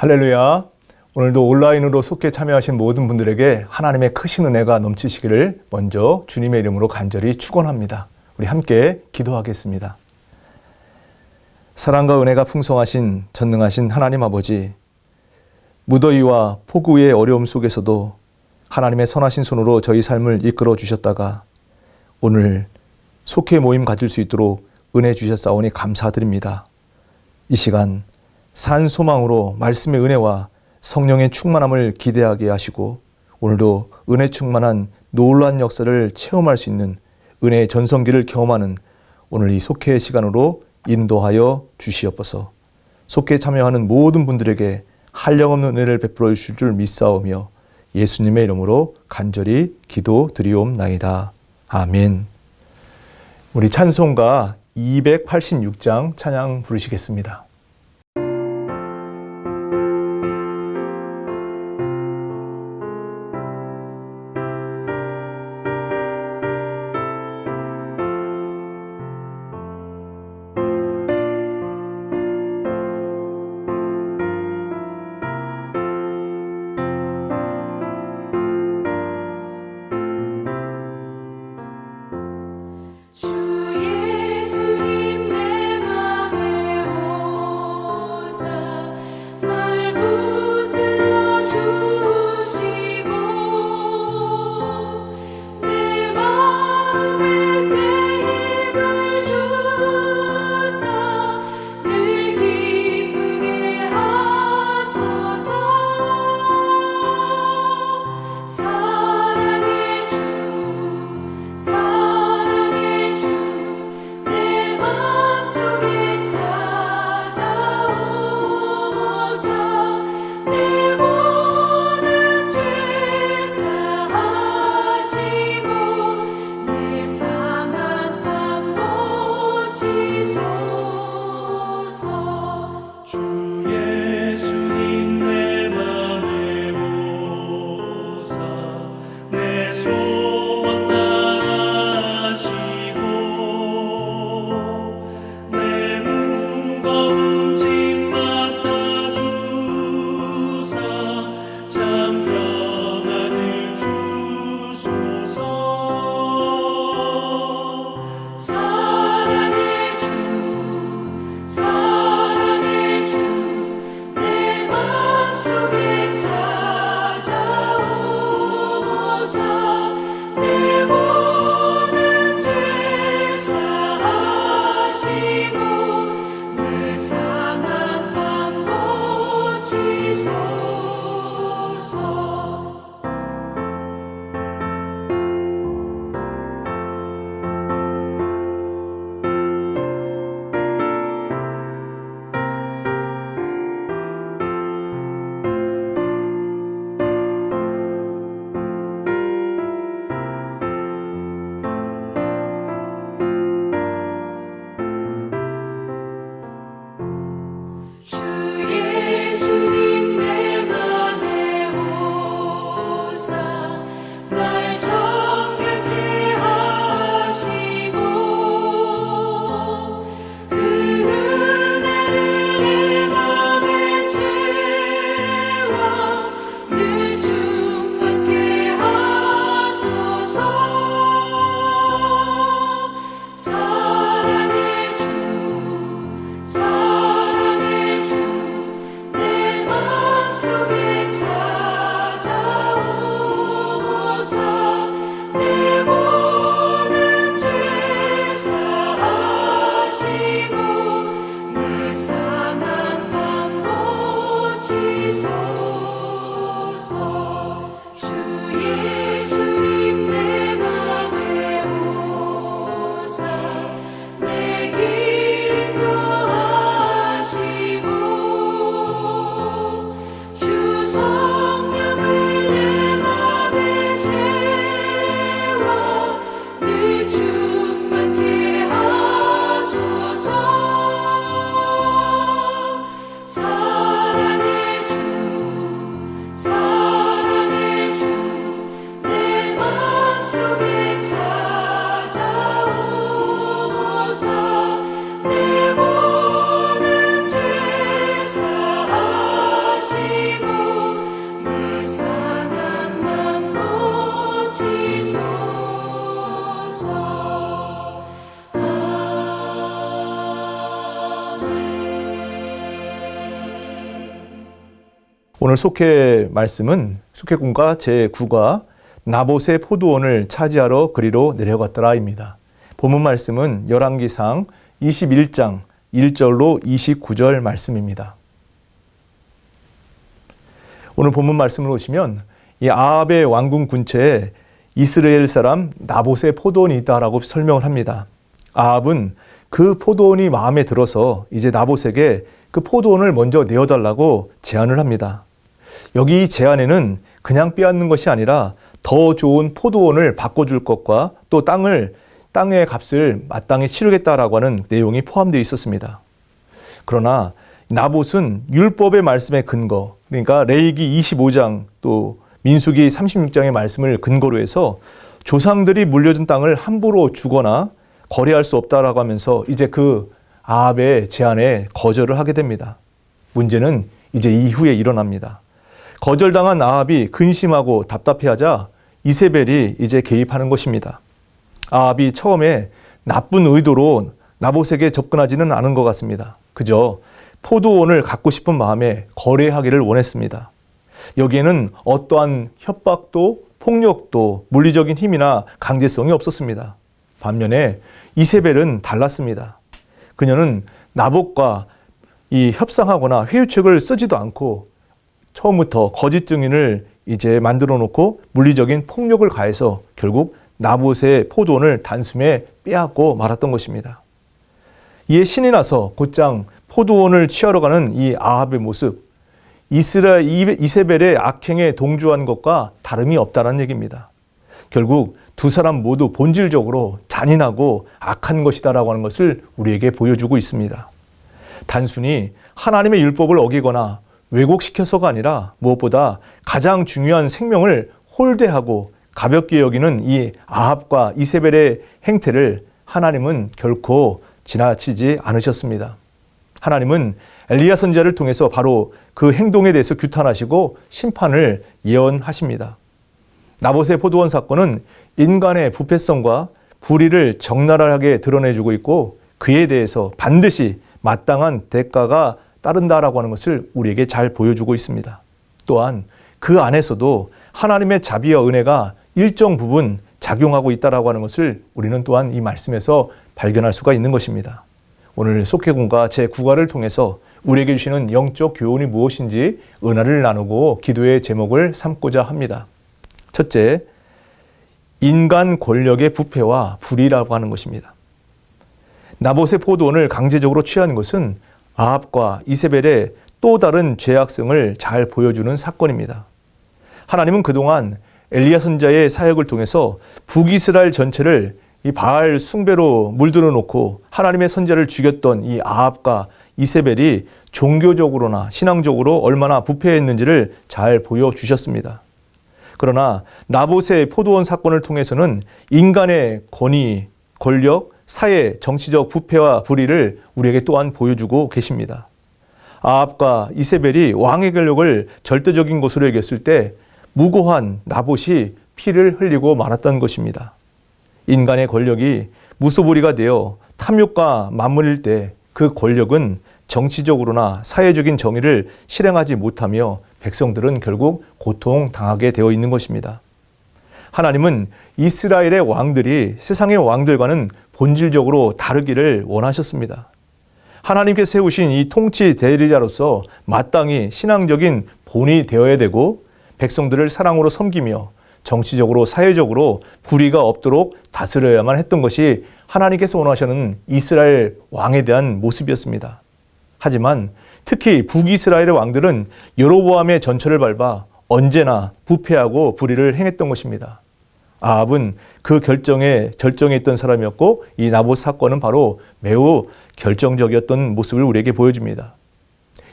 할렐루야. 오늘도 온라인으로 속해 참여하신 모든 분들에게 하나님의 크신 은혜가 넘치시기를 먼저 주님의 이름으로 간절히 축원합니다. 우리 함께 기도하겠습니다. 사랑과 은혜가 풍성하신 전능하신 하나님 아버지, 무더위와 폭우의 어려움 속에서도 하나님의 선하신 손으로 저희 삶을 이끌어 주셨다가 오늘 속해 모임 가질 수 있도록 은혜 주셨사오니 감사드립니다. 이 시간 산 소망으로 말씀의 은혜와 성령의 충만함을 기대하게 하시고 오늘도 은혜 충만한 놀라운 역사를 체험할 수 있는 은혜의 전성기를 경험하는 오늘 이 속회의 시간으로 인도하여 주시옵소서. 속회에 참여하는 모든 분들에게 한량없는 은혜를 베풀어 주실 줄 믿사오며 예수님의 이름으로 간절히 기도드리옵나이다. 아멘. 우리 찬송가 286장 찬양 부르시겠습니다. 오늘 속해 말씀은 속해군과 제9가 나봇의 포도원을 차지하러 그리로 내려갔더라입니다. 본문 말씀은 열왕기상 21장 1절로 29절 말씀입니다. 오늘 본문 말씀을 보시면 이 아합의 왕궁 근처에 이스라엘 사람 나봇의 포도원이 있다라고 설명을 합니다. 아합은 그 포도원이 마음에 들어서 이제 나봇에게 그 포도원을 먼저 내어달라고 제안을 합니다. 여기 이 제안에는 그냥 빼앗는 것이 아니라 더 좋은 포도원을 바꿔줄 것과 또 땅을 땅의 값을 마땅히 치르겠다라고 하는 내용이 포함되어 있었습니다. 그러나 나봇은 율법의 말씀의 근거, 그러니까 레이기 25장 또 민수기 36장의 말씀을 근거로 해서 조상들이 물려준 땅을 함부로 주거나 거래할 수 없다라고 하면서 이제 그 아합의 제안에 거절을 하게 됩니다. 문제는 이제 이후에 일어납니다. 거절당한 아합이 근심하고 답답해하자 이세벨이 이제 개입하는 것입니다. 아합이 처음에 나쁜 의도로 나봇에게 접근하지는 않은 것 같습니다. 그저 포도원을 갖고 싶은 마음에 거래하기를 원했습니다. 여기에는 어떠한 협박도 폭력도 물리적인 힘이나 강제성이 없었습니다. 반면에 이세벨은 달랐습니다. 그녀는 나봇과 이 협상하거나 회유책을 쓰지도 않고 처음부터 거짓 증인을 이제 만들어 놓고 물리적인 폭력을 가해서 결국 나봇의 포도원을 단숨에 빼앗고 말았던 것입니다. 이에 신이 나서 곧장 포도원을 취하러 가는 이 아합의 모습, 이스라엘 이세벨의 악행에 동조한 것과 다름이 없다는 얘기입니다. 결국 두 사람 모두 본질적으로 잔인하고 악한 것이다라고 하는 것을 우리에게 보여주고 있습니다. 단순히 하나님의 율법을 어기거나 왜곡시켜서가 아니라 무엇보다 가장 중요한 생명을 홀대하고 가볍게 여기는 이 아합과 이세벨의 행태를 하나님은 결코 지나치지 않으셨습니다. 하나님은 엘리야 선지자를 통해서 바로 그 행동에 대해서 규탄하시고 심판을 예언하십니다. 나봇의 포도원 사건은 인간의 부패성과 불의를 적나라하게 드러내주고 있고 그에 대해서 반드시 마땅한 대가가 따른다라고 하는 것을 우리에게 잘 보여주고 있습니다. 또한 그 안에서도 하나님의 자비와 은혜가 일정 부분 작용하고 있다라고 하는 것을 우리는 또한 이 말씀에서 발견할 수가 있는 것입니다. 오늘 속회군과 제 구가를 통해서 우리에게 주시는 영적 교훈이 무엇인지 은하를 나누고 기도의 제목을 삼고자 합니다. 첫째, 인간 권력의 부패와 불의라고 하는 것입니다. 나봇의 포도원을 강제적으로 취한 것은 아합과 이세벨의 또 다른 죄악성을 잘 보여주는 사건입니다. 하나님은 그동안 엘리야 선자의 사역을 통해서 북이스라엘 전체를 이 바알 숭배로 물들어 놓고 하나님의 선자를 죽였던 이 아합과 이세벨이 종교적으로나 신앙적으로 얼마나 부패했는지를 잘 보여주셨습니다. 그러나 나봇의 포도원 사건을 통해서는 인간의 권위, 권력, 사회, 정치적 부패와 불의를 우리에게 또한 보여주고 계십니다. 아합과 이세벨이 왕의 권력을 절대적인 것으로 여겼을 때 무고한 나봇이 피를 흘리고 말았던 것입니다. 인간의 권력이 무소불위가 되어 탐욕과 맞물릴 때 그 권력은 정치적으로나 사회적인 정의를 실행하지 못하며 백성들은 결국 고통당하게 되어 있는 것입니다. 하나님은 이스라엘의 왕들이 세상의 왕들과는 본질적으로 다르기를 원하셨습니다. 하나님께 세우신 이 통치 대리자로서 마땅히 신앙적인 본이 되어야 되고 백성들을 사랑으로 섬기며 정치적으로 사회적으로 불의가 없도록 다스려야만 했던 것이 하나님께서 원하시는 이스라엘 왕에 대한 모습이었습니다. 하지만 특히 북이스라엘의 왕들은 여로보암의 전철을 밟아 언제나 부패하고 불의를 행했던 것입니다. 아합은 그 결정에 절정에 있던 사람이었고 이 나봇 사건은 바로 매우 결정적이었던 모습을 우리에게 보여줍니다.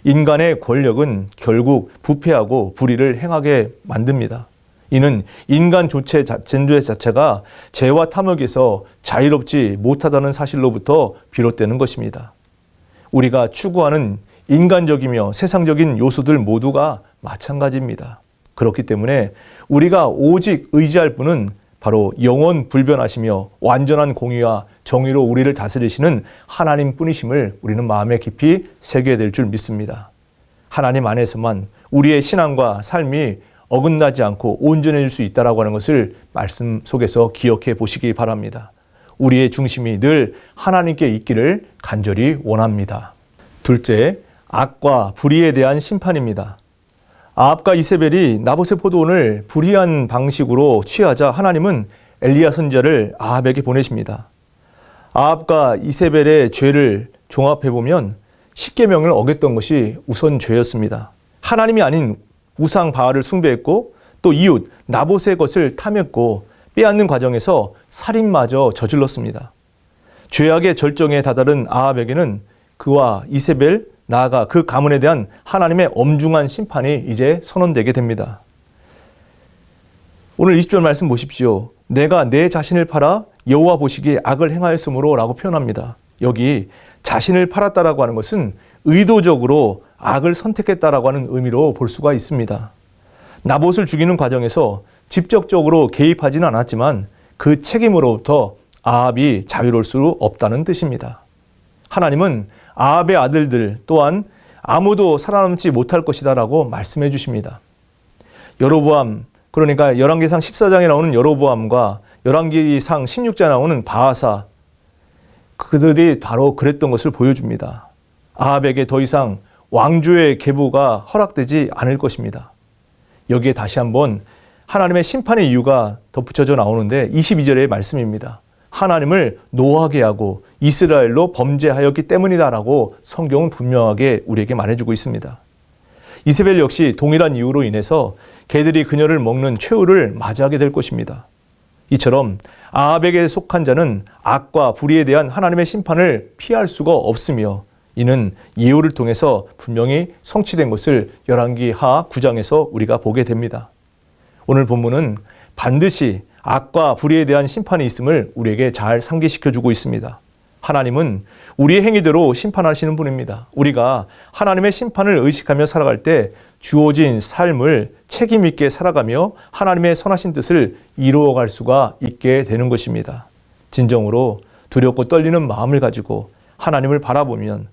인간의 권력은 결국 부패하고 불의를 행하게 만듭니다. 이는 인간 전제 자체가 죄와 탐욕에서 자유롭지 못하다는 사실로부터 비롯되는 것입니다. 우리가 추구하는 인간적이며 세상적인 요소들 모두가 마찬가지입니다. 그렇기 때문에 우리가 오직 의지할 분은 바로 영원 불변하시며 완전한 공의와 정의로 우리를 다스리시는 하나님 뿐이심을 우리는 마음에 깊이 새겨야 될 줄 믿습니다. 하나님 안에서만 우리의 신앙과 삶이 어긋나지 않고 온전해질 수 있다라고 하는 것을 말씀 속에서 기억해 보시기 바랍니다. 우리의 중심이 늘 하나님께 있기를 간절히 원합니다. 둘째, 악과 불의에 대한 심판입니다. 아합과 이세벨이 나봇의 포도원을 불의한 방식으로 취하자 하나님은 엘리야 선자를 아합에게 보내십니다. 아합과 이세벨의 죄를 종합해 보면 십계명을 어겼던 것이 우선 죄였습니다. 하나님이 아닌 우상 바알을 숭배했고 또 이웃 나봇의 것을 탐했고 빼앗는 과정에서 살인마저 저질렀습니다. 죄악의 절정에 다다른 아합에게는 그와 이세벨 나아가 그 가문에 대한 하나님의 엄중한 심판이 이제 선언되게 됩니다. 오늘 20절 말씀 보십시오. 내가 내 자신을 팔아 여호와 보시기에 악을 행하였으므로라고 표현합니다. 여기 자신을 팔았다라고 하는 것은 의도적으로 악을 선택했다라고 하는 의미로 볼 수가 있습니다. 나봇을 죽이는 과정에서 직접적으로 개입하지는 않았지만 그 책임으로부터 아합이 자유로울 수 없다는 뜻입니다. 하나님은 아합의 아들들 또한 아무도 살아남지 못할 것이다라고 말씀해 주십니다. 여로보암 그러니까 열왕기상 14장에 나오는 여로보암과 열왕기상 16장에 나오는 바하사 그들이 바로 그랬던 것을 보여줍니다. 아합에게 더 이상 왕조의 계보가 허락되지 않을 것입니다. 여기에 다시 한번 하나님의 심판의 이유가 덧붙여져 나오는데 22절의 말씀입니다. 하나님을 노하게 하고 이스라엘로 범죄하였기 때문이다라고 성경은 분명하게 우리에게 말해주고 있습니다. 이세벨 역시 동일한 이유로 인해서 개들이 그녀를 먹는 최후를 맞이하게 될 것입니다. 이처럼 아합에게 속한 자는 악과 불의에 대한 하나님의 심판을 피할 수가 없으며 이는 예후를 통해서 분명히 성취된 것을 열왕기 하 9장에서 우리가 보게 됩니다. 오늘 본문은 반드시 악과 불의에 대한 심판이 있음을 우리에게 잘 상기시켜 주고 있습니다. 하나님은 우리의 행위대로 심판하시는 분입니다. 우리가 하나님의 심판을 의식하며 살아갈 때 주어진 삶을 책임있게 살아가며 하나님의 선하신 뜻을 이루어갈 수가 있게 되는 것입니다. 진정으로 두렵고 떨리는 마음을 가지고 하나님을 바라보면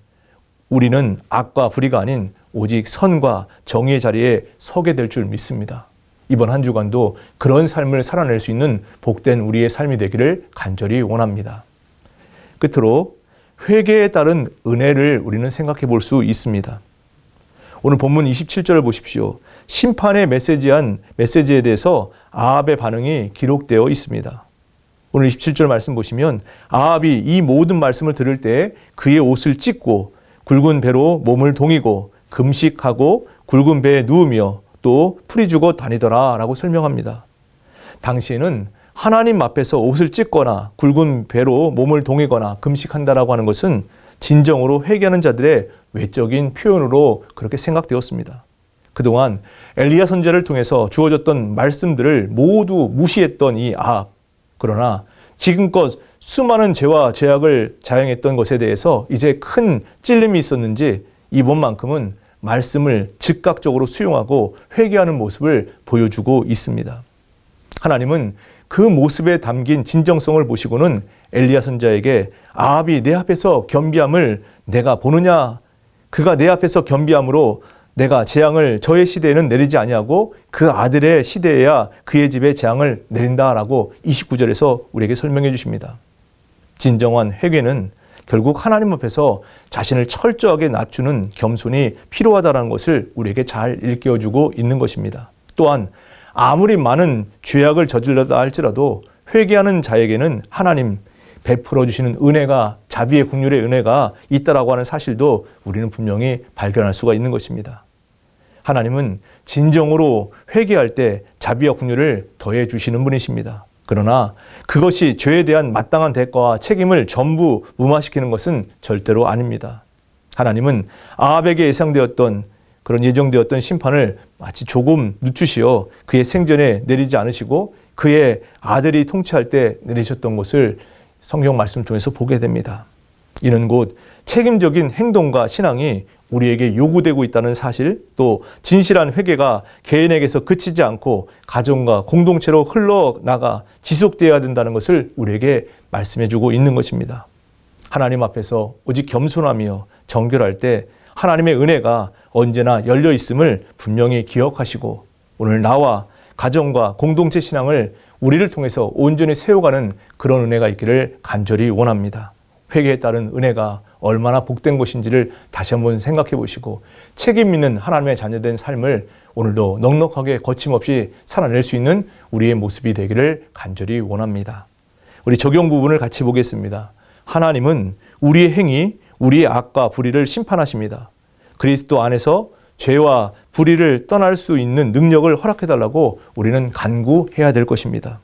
우리는 악과 불의가 아닌 오직 선과 정의의 자리에 서게 될 줄 믿습니다. 이번 한 주간도 그런 삶을 살아낼 수 있는 복된 우리의 삶이 되기를 간절히 원합니다. 끝으로 회개에 따른 은혜를 우리는 생각해 볼 수 있습니다. 오늘 본문 27절을 보십시오. 심판의 메시지한 메시지에 대해서 아합의 반응이 기록되어 있습니다. 오늘 27절 말씀 보시면 아합이 이 모든 말씀을 들을 때 그의 옷을 찢고 굵은 배로 몸을 동이고 금식하고 굵은 배에 누우며 또 풀이 주고 다니더라 라고 설명합니다. 당시에는 하나님 앞에서 옷을 찢거나 굵은 배로 몸을 동이거나 금식한다라고 하는 것은 진정으로 회개하는 자들의 외적인 표현으로 그렇게 생각되었습니다. 그동안 엘리야 선제를 통해서 주어졌던 말씀들을 모두 무시했던 이 아합. 그러나 지금껏 수많은 죄와 죄악을 자행했던 것에 대해서 이제 큰 찔림이 있었는지 이번만큼은 말씀을 즉각적으로 수용하고 회개하는 모습을 보여주고 있습니다. 하나님은 그 모습에 담긴 진정성을 보시고는 엘리야 선자에게 아합이 내 앞에서 겸비함을 내가 보느냐 그가 내 앞에서 겸비함으로 내가 재앙을 저의 시대에는 내리지 아니하고 그 아들의 시대에야 그의 집에 재앙을 내린다라고 29절에서 우리에게 설명해 주십니다. 진정한 회개는 결국 하나님 앞에서 자신을 철저하게 낮추는 겸손이 필요하다는 것을 우리에게 잘 일깨워주고 있는 것입니다. 또한 아무리 많은 죄악을 저질렀다 할지라도 회개하는 자에게는 하나님 베풀어 주시는 은혜가 자비의 국률의 은혜가 있다라고 하는 사실도 우리는 분명히 발견할 수가 있는 것입니다. 하나님은 진정으로 회개할 때 자비와 국률을 더해 주시는 분이십니다. 그러나 그것이 죄에 대한 마땅한 대가와 책임을 전부 무마시키는 것은 절대로 아닙니다. 하나님은 아합에게 예상되었던 그런 예정되었던 심판을 마치 조금 늦추시어 그의 생전에 내리지 않으시고 그의 아들이 통치할 때 내리셨던 것을 성경 말씀 통해서 보게 됩니다. 이는 곧 책임적인 행동과 신앙이 우리에게 요구되고 있다는 사실, 또 진실한 회개가 개인에게서 그치지 않고 가정과 공동체로 흘러나가 지속되어야 된다는 것을 우리에게 말씀해 주고 있는 것입니다. 하나님 앞에서 오직 겸손하며 정결할 때 하나님의 은혜가 언제나 열려 있음을 분명히 기억하시고 오늘 나와 가정과 공동체 신앙을 우리를 통해서 온전히 세워가는 그런 은혜가 있기를 간절히 원합니다. 회개에 따른 은혜가 얼마나 복된 것인지를 다시 한번 생각해 보시고 책임 있는 하나님의 자녀된 삶을 오늘도 넉넉하게 거침없이 살아낼 수 있는 우리의 모습이 되기를 간절히 원합니다. 우리 적용 부분을 같이 보겠습니다. 하나님은 우리의 행위, 우리의 악과 불의를 심판하십니다. 그리스도 안에서 죄와 불의를 떠날 수 있는 능력을 허락해달라고 우리는 간구해야 될 것입니다.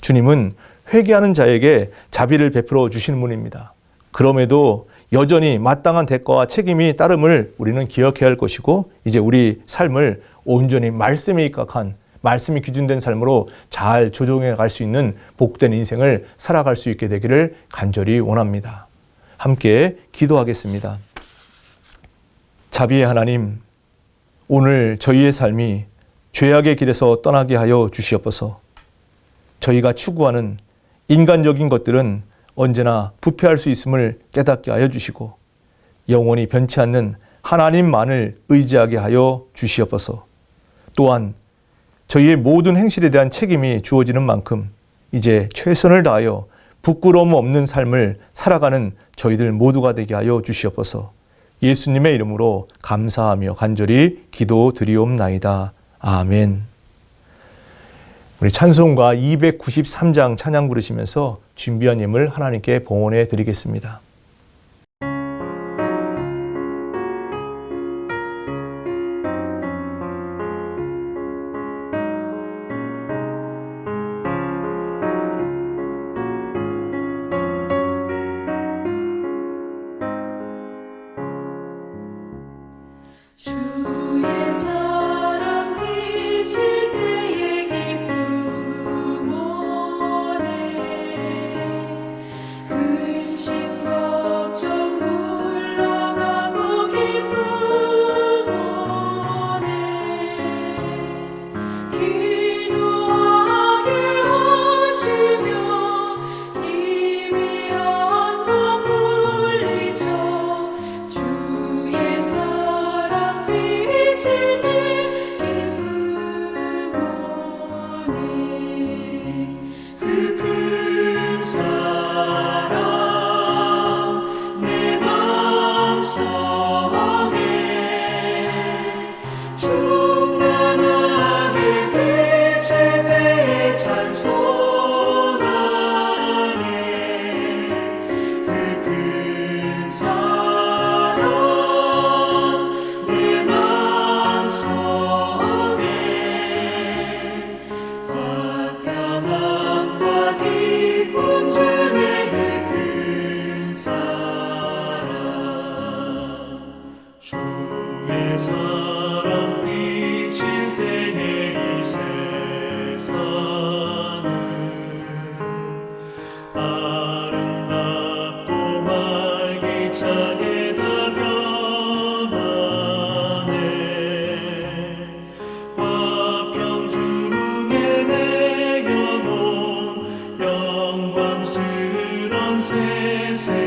주님은 회개하는 자에게 자비를 베풀어 주시는 분입니다. 그럼에도 여전히 마땅한 대가와 책임이 따름을 우리는 기억해야 할 것이고 이제 우리 삶을 온전히 말씀에 입각한 말씀이 기준된 삶으로 잘 조정해 갈 수 있는 복된 인생을 살아갈 수 있게 되기를 간절히 원합니다. 함께 기도하겠습니다. 자비의 하나님, 오늘 저희의 삶이 죄악의 길에서 떠나게 하여 주시옵소서. 저희가 추구하는 인간적인 것들은 언제나 부패할 수 있음을 깨닫게 하여 주시고 영원히 변치 않는 하나님만을 의지하게 하여 주시옵소서. 또한 저희의 모든 행실에 대한 책임이 주어지는 만큼 이제 최선을 다하여 부끄러움 없는 삶을 살아가는 저희들 모두가 되게 하여 주시옵소서. 예수님의 이름으로 감사하며 간절히 기도드리옵나이다. 아멘. 우리 찬송가 293장 찬양 부르시면서 준비한 예물 하나님께 봉헌해 드리겠습니다. 영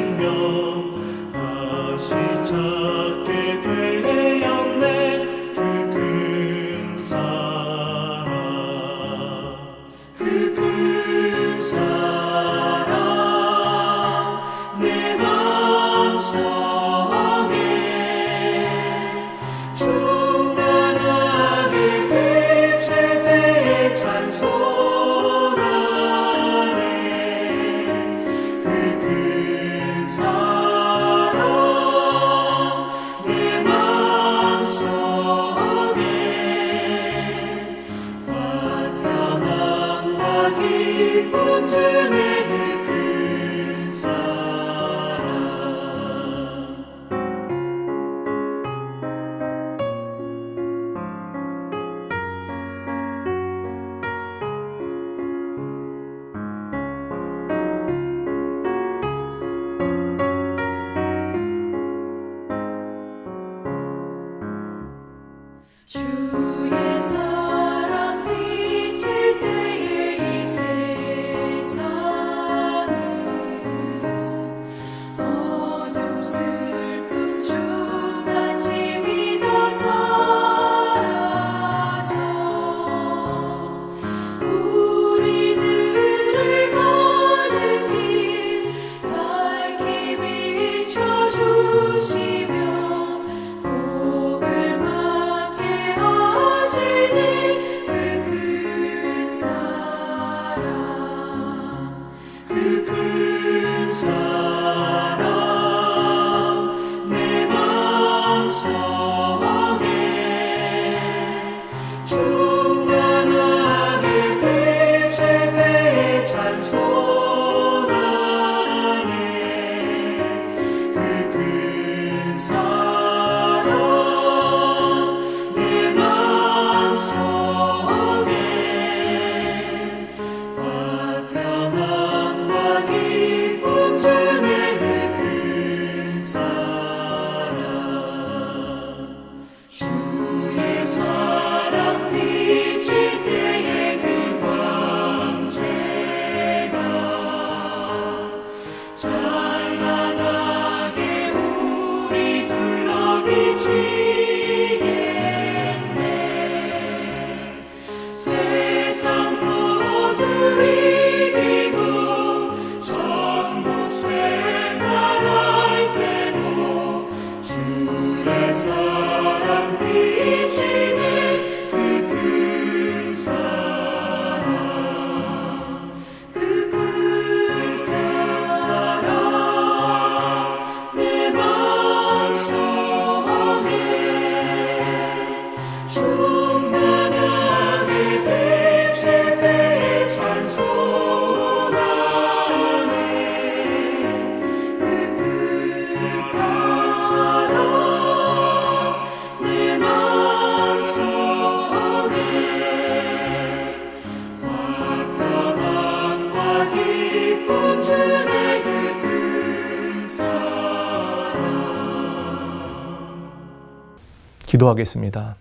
기도하겠습니다.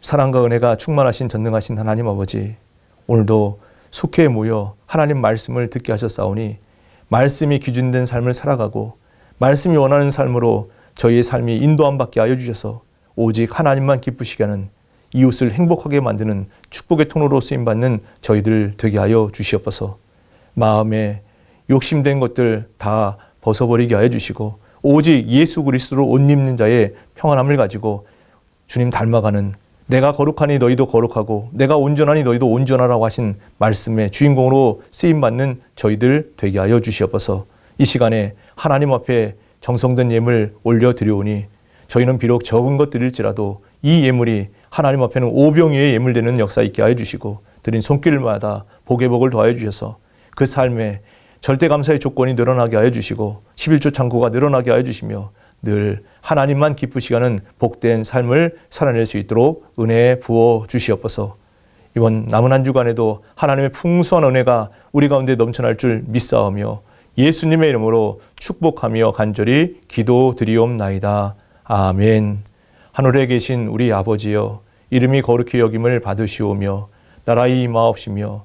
사랑과 은혜가 충만하신 전능하신 하나님 아버지, 오늘도 속해 모여 하나님 말씀을 듣게 하셨사오니 말씀이 기준된 삶을 살아가고 말씀이 원하는 삶으로 저희의 삶이 인도함 받게 하여 주셔서 오직 하나님만 기쁘시게 하는 이웃을 행복하게 만드는 축복의 통로로 쓰임 받는 저희들 되게 하여 주시옵소서. 마음에 욕심된 것들 다 벗어버리게 하여 주시고 오직 예수 그리스도로 옷 입는 자의 평안함을 가지고 주님 닮아가는 내가 거룩하니 너희도 거룩하고 내가 온전하니 너희도 온전하라고 하신 말씀의 주인공으로 쓰임 받는 저희들 되게 하여 주시옵소서. 이 시간에 하나님 앞에 정성된 예물 올려 드려오니 저희는 비록 적은 것들일지라도 이 예물이 하나님 앞에는 오병이의 예물 되는 역사 있게 하여 주시고 드린 손길마다 복의 복을 더하여 주셔서 그 삶에 절대 감사의 조건이 늘어나게 하여 주시고 11조 창고가 늘어나게 하여 주시며 늘 하나님만 기쁘시게 하는 복된 삶을 살아낼 수 있도록 은혜 부어 주시옵소서. 이번 남은 한 주간에도 하나님의 풍성한 은혜가 우리 가운데 넘쳐날 줄 믿사오며 예수님의 이름으로 축복하며 간절히 기도드리옵나이다. 아멘. 하늘에 계신 우리 아버지여 이름이 거룩히 여김을 받으시오며 나라의 임하옵시며